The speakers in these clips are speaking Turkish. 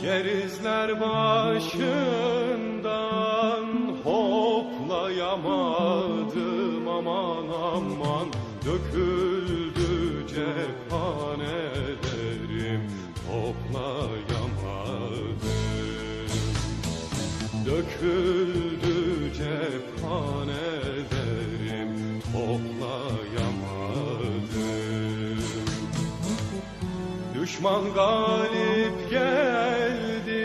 Kerizler başından hoplayamadım aman aman. Döküldü cephanelerim toplayamadım Döküldü cephanelerim toplayamadım Düşman galip geldi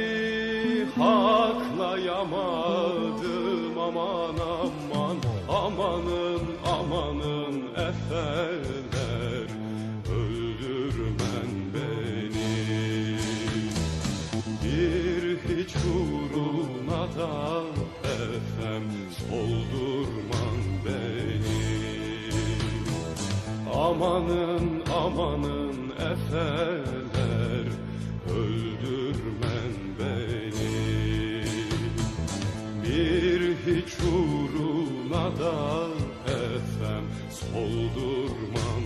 Haklayamadım aman aman Amanın amanın efeler Öldürmen beni. Bir hiç uğruna da efem Soldurman Amanın amanın efeler öldürmen beni. Bir hiç uğruna da efem soldurman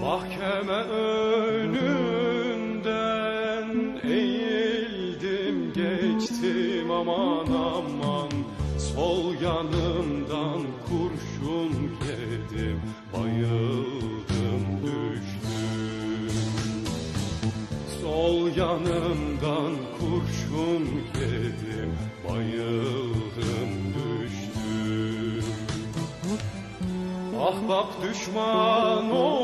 Mahkeme önünden eğildim geçtim aman aman. Sol yanımdan kurşun yedim bayıldım düştüm. Sol yanımdan kurşun yedim bayıldım düştüm. Ahbap düşman oldu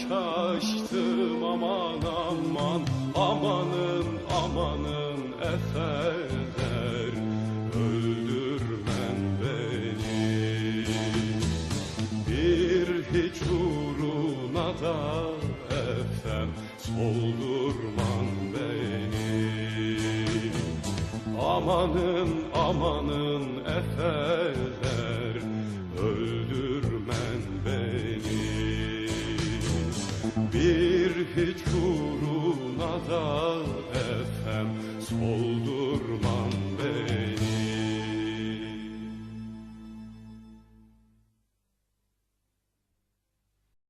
şaştım aman aman Amanın amanın efeler. Öldürmen beni. Bir hiç uğruna da efem Soldurman beni. Amanın amanın efeler hiç uğruna da efem soldurmam